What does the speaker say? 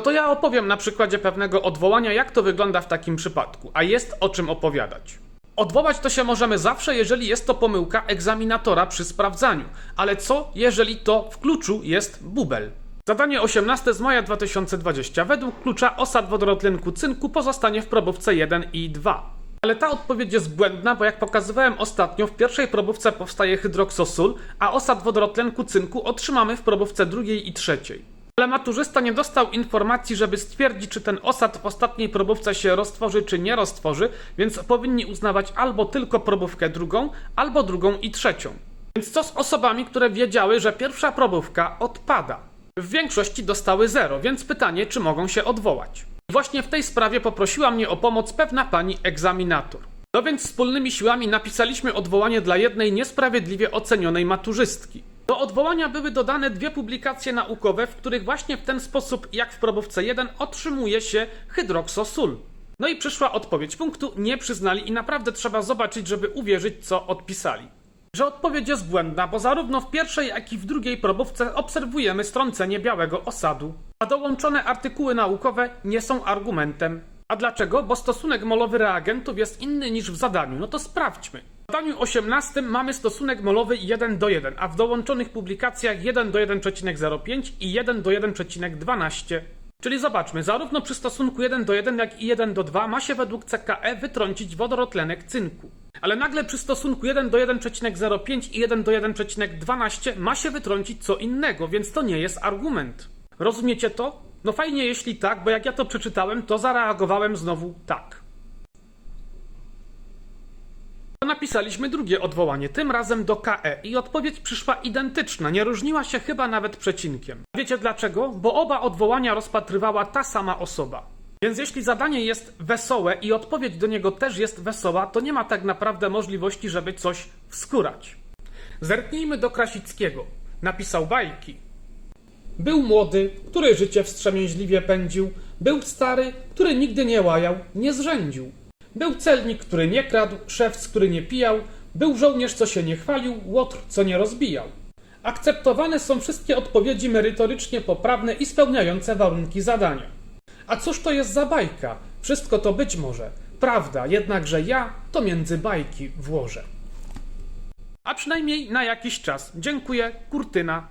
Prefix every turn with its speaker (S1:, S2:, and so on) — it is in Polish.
S1: No to ja opowiem na przykładzie pewnego odwołania, jak to wygląda w takim przypadku, a jest o czym opowiadać. Odwołać to się możemy zawsze, jeżeli jest to pomyłka egzaminatora przy sprawdzaniu, ale co, jeżeli to w kluczu jest bubel? Zadanie 18 z maja 2020. Według klucza osad wodorotlenku cynku pozostanie w probówce 1 i 2. Ale ta odpowiedź jest błędna, bo jak pokazywałem ostatnio, w pierwszej probówce powstaje hydroksosul, a osad wodorotlenku cynku otrzymamy w probówce drugiej i trzeciej. Ale maturzysta nie dostał informacji, żeby stwierdzić, czy ten osad w ostatniej probówce się roztworzy, czy nie roztworzy, więc powinni uznawać albo tylko probówkę drugą, albo drugą i trzecią. Więc co z osobami, które wiedziały, że pierwsza probówka odpada? W większości dostały zero, więc pytanie, czy mogą się odwołać. Właśnie w tej sprawie poprosiła mnie o pomoc pewna pani egzaminator. No więc wspólnymi siłami napisaliśmy odwołanie dla jednej niesprawiedliwie ocenionej maturzystki. Do odwołania były dodane dwie publikacje naukowe, w których właśnie w ten sposób, jak w probówce 1, otrzymuje się hydroksosul. No i przyszła odpowiedź. Punktu nie przyznali i naprawdę trzeba zobaczyć, żeby uwierzyć, co odpisali. Że odpowiedź jest błędna, bo zarówno w pierwszej, jak i w drugiej probówce obserwujemy strącenie białego osadu. A dołączone artykuły naukowe nie są argumentem. A dlaczego? Bo stosunek molowy reagentów jest inny niż w zadaniu. No to sprawdźmy. W zadaniu 18 mamy stosunek molowy 1 do 1, a w dołączonych publikacjach 1 do 1,05 i 1 do 1,12. Czyli zobaczmy, zarówno przy stosunku 1 do 1, jak i 1 do 2 ma się według CKE wytrącić wodorotlenek cynku. Ale nagle przy stosunku 1 do 1,05 i 1 do 1,12 ma się wytrącić co innego, więc to nie jest argument. Rozumiecie to? No fajnie jeśli tak, bo jak ja to przeczytałem, to zareagowałem znowu tak. Napisaliśmy drugie odwołanie, tym razem do KE i odpowiedź przyszła identyczna, nie różniła się chyba nawet przecinkiem. Wiecie dlaczego? Bo oba odwołania rozpatrywała ta sama osoba. Więc jeśli zadanie jest wesołe i odpowiedź do niego też jest wesoła, to nie ma tak naprawdę możliwości, żeby coś wskórać. Zerknijmy do Krasickiego. Napisał bajki. Był młody, który życie wstrzemięźliwie pędził. Był stary, który nigdy nie łajał, nie zrzędził. Był celnik, który nie kradł, szewc, który nie pijał. Był żołnierz, co się nie chwalił, łotr, co nie rozbijał. Akceptowane są wszystkie odpowiedzi merytorycznie poprawne i spełniające warunki zadania. A cóż to jest za bajka? Wszystko to być może. Prawda, jednakże ja to między bajki włożę. A przynajmniej na jakiś czas. Dziękuję, Kurtyna